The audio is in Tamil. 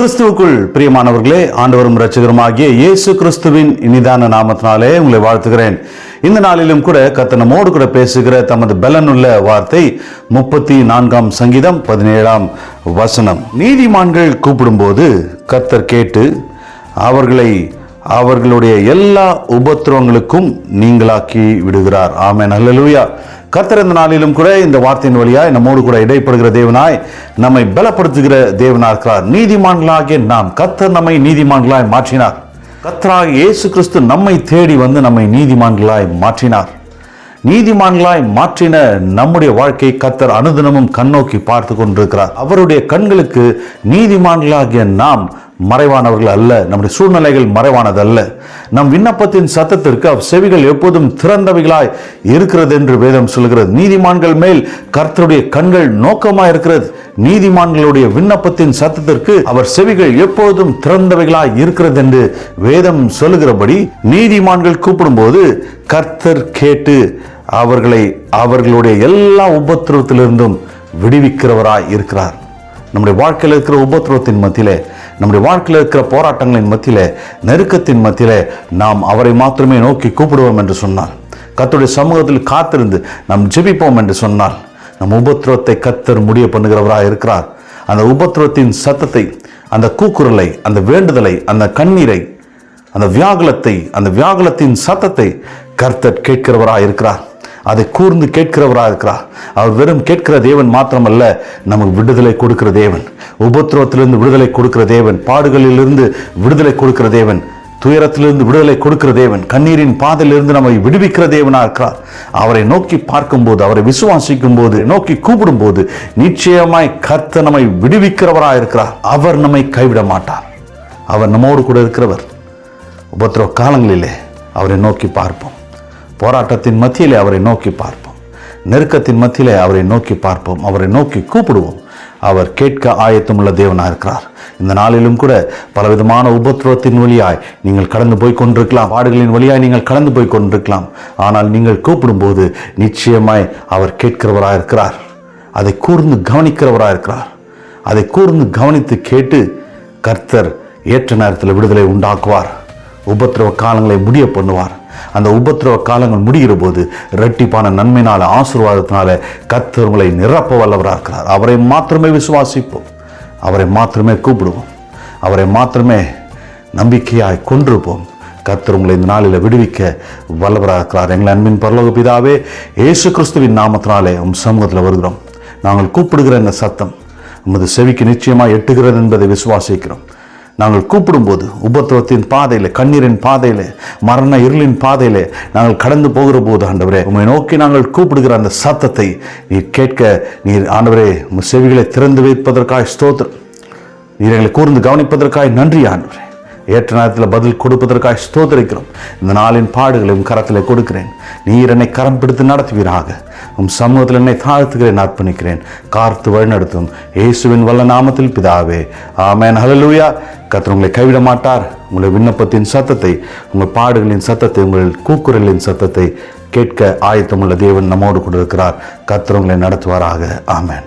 கிறிஸ்துவுக்குள் பிரியமானவர்களே ஆண்டவரும் இரட்சகருமாகிய இயேசு கிறிஸ்துவின் இனிதான நாமத்தினாலே உங்களை வாழ்த்துகிறேன். இந்த நாளிலும் கூட கத்தனமோடு கூட பேசுகிற தமது பலனுள்ள வார்த்தை முப்பத்தி நான்காம் சங்கீதம் பதினேழாம் வசனம். நீதிமான்கள் கூப்பிடும்போது கர்த்தர் கேட்டு அவர்களை அவர்களுடைய எல்லா உபத்திரவங்களுக்கும் நீங்களாக்கி விடுகிறார். ஆமே அல்லேலூயா கர்த்தர் இந்த நாளிலும் கூட இந்த வார்த்தையின் வழியாய் நம்மோடு கூட இடைப்படுகிற தேவனாய் நம்மை பலப்படுத்துகிற தேவனாக இருக்கிறார். நீதிமான்களாகிய நாம் கர்த்தர் நம்மை நீதிமான்களாய் மாற்றினார். கர்த்தராக இயேசு கிறிஸ்து நம்மை தேடி வந்து நம்மை நீதிமான்களாய் மாற்றினார். நீதிமான்களாய் மாற்றின நம்முடைய வாழ்க்கை கத்தர் அனுதினமும் கண்ணோக்கி பார்த்து கொண்டிருக்கிறார். அவருடைய கண்களுக்கு நீதிமான்களாகிய நாம் மறைவானவர்கள் அல்ல. நம்முடைய சூழ்நிலைகள் மறைவானது அல்ல நம் விண்ணப்பத்தின் சத்தத்திற்கு அவ் செவிகள் எப்போதும் திறந்தவைகளாய் இருக்கிறது என்று வேதம் சொல்கிறது நீதிமான்கள் மேல் கர்த்தருடைய கண்கள் நோக்கமாக இருக்கிறது நீதிமான்களுடைய விண்ணப்பத்தின் சத்தத்திற்கு அவர் செவிகள் எப்போதும் திறந்தவைகளாய் இருக்கிறது என்று வேதம் சொல்லுகிறபடி நீதிமான்கள் கூப்பிடும்போது கர்த்தர் கேட்டு அவர்களை அவர்களுடைய எல்லா உபத்திரவத்திலிருந்தும் விடுவிக்கிறவராய் இருக்கிறார். நம்முடைய வாழ்க்கையில் இருக்கிற உபத்திரவத்தின் மத்தியிலே நம்முடைய வாழ்க்கையில் இருக்கிற போராட்டங்களின் மத்தியில் நெருக்கத்தின் மத்தியில் நாம் அவரை மாத்திரமே நோக்கி கூப்பிடுவோம் என்று சொன்னார். கத்துடைய சமூகத்தில் காத்திருந்து நாம் ஜெபிப்போம் என்று சொன்னால் நம் உபத்திரவத்தை கத்தர் முடிய பண்ணுகிறவராக இருக்கிறார். அந்த உபத்திரவத்தின் சத்தத்தை அந்த கூக்குரலை அந்த வேண்டுதலை அந்த கண்ணீரை அந்த வியாகுலத்தை அந்த வியாகுலத்தின் சத்தத்தை கர்த்தர் கேட்கிறவராக இருக்கிறார். அதை கூர்ந்து கேட்கிறவராக இருக்கிறார். அவர் வெறும் கேட்கிற தேவன் மாத்திரமல்ல நமக்கு விடுதலை கொடுக்கிற தேவன். உபத்திரவத்திலிருந்து விடுதலை கொடுக்கிற தேவன். பாடுகளிலிருந்து விடுதலை கொடுக்கிற தேவன். துயரத்திலிருந்து விடுதலை கொடுக்கிற தேவன். கண்ணீரின் பாதையிலிருந்து நம்மை விடுவிக்கிற தேவனா இருக்கிறார். அவரை நோக்கி பார்க்கும்போது அவரை விசுவாசிக்கும் போது நோக்கி கூப்பிடும்போது நிச்சயமாய் கர்த்த நம்மை விடுவிக்கிறவராக இருக்கிறார். அவர் நம்மை கைவிட மாட்டார். அவர் நம்மோடு கூட இருக்கிறவர். உபத்திரவ காலங்களிலே அவரை நோக்கி பார்ப்போம். போராட்டத்தின் மத்தியிலே அவரை நோக்கி பார்ப்போம். நெருக்கத்தின் மத்தியிலே அவரை நோக்கி பார்ப்போம். அவரை நோக்கி கூப்பிடுவோம். அவர் கேட்க ஆயத்தமுள்ள தேவனாக இருக்கிறார். இந்த நாளிலும் கூட பலவிதமான உபத்திரவத்தின் வழியாய் நீங்கள் கடந்து போய் கொண்டிருக்கலாம். பாடுகளின் வழியாய் நீங்கள் கடந்து போய் கொண்டிருக்கலாம். ஆனால் நீங்கள் கூப்பிடும்போது நிச்சயமாய் அவர் கேட்கிறவராக இருக்கிறார். அதை கூர்ந்து கவனிக்கிறவராக இருக்கிறார். அதை கூர்ந்து கவனித்து கேட்டு கர்த்தர் ஏற்ற நேரத்தில் விடுதலை உண்டாக்குவார். உபத்திரவ காலங்களை முடிய பண்ணுவார். அந்த உபத்திரவ காலங்கள் முடிகிற போது இரட்டிப்பான நன்மையினால் ஆசீர்வாதத்தினால கர்த்தர் உங்களை நிரப்ப வல்லவராக இருக்கிறார். அவரை மாத்திரமே விசுவாசிப்போம். அவரை மாத்திரமே கூப்பிடுவோம். அவரை மாத்திரமே நம்பிக்கையாய் கொண்டிருப்போம் கத்தர் உங்களை இந்த நாளில் விடுவிக்க வல்லவராக இருக்கிறார். எங்கள் அன்பின் பரலோக பிதாவே இயேசு கிறிஸ்துவின் நாமத்தினாலே உம் சமூகத்தில் வருகிறோம். நாங்கள் கூப்பிடுகிற இந்த சத்தம் உமது செவிக்கு நிச்சயமாக எட்டுகிறது என்பதை விசுவாசிக்கிறோம். நாங்கள் கூப்பிடும்போது உபத்திரவத்தின் பாதையில் கண்ணீரின் பாதையில் மரண இருளின் பாதையில் நாங்கள் கடந்து போகிற போது ஆண்டவரே உண்மை நோக்கி நாங்கள் கூப்பிடுகிற அந்த சத்தத்தை நீர் கேட்க நீர் ஆண்டவரே உம் செவிகளை திறந்து வைப்பதற்காக ஸ்தோத்திரம். நீர் எங்களை கூர்ந்து கவனிப்பதற்காக நன்றி ஆண்டவரே. ஏற்ற நேரத்தில் பதில் கொடுப்பதற்காக ஸ்தோதரிக்கிறோம் இந்த நாளின் பாடுகளை உன் கரத்தில் கொடுக்கிறேன். நீர் என்னை கரம் பிடித்து நடத்துவீராக. உன் சமூகத்தில் என்னை தாழ்த்துகிறேன் அர்ப்பணிக்கிறேன். கார்த்து வழிநடத்தும் இயேசுவின் வல்ல நாமத்தில் பிதாவே. ஆமேன். ஹலலூயா கத்தர் உங்களை கைவிட மாட்டார். உங்களை விண்ணப்பத்தின் சத்தத்தை உங்கள் பாடுகளின் சத்தத்தை உங்கள் கூக்குரலின் சத்தத்தை கேட்க ஆயத்தமுள்ள தேவன் நம்மோடு கொண்டிருக்கிறார் இருக்கிறார். உங்களை நடத்துவாராக. ஆமேன்.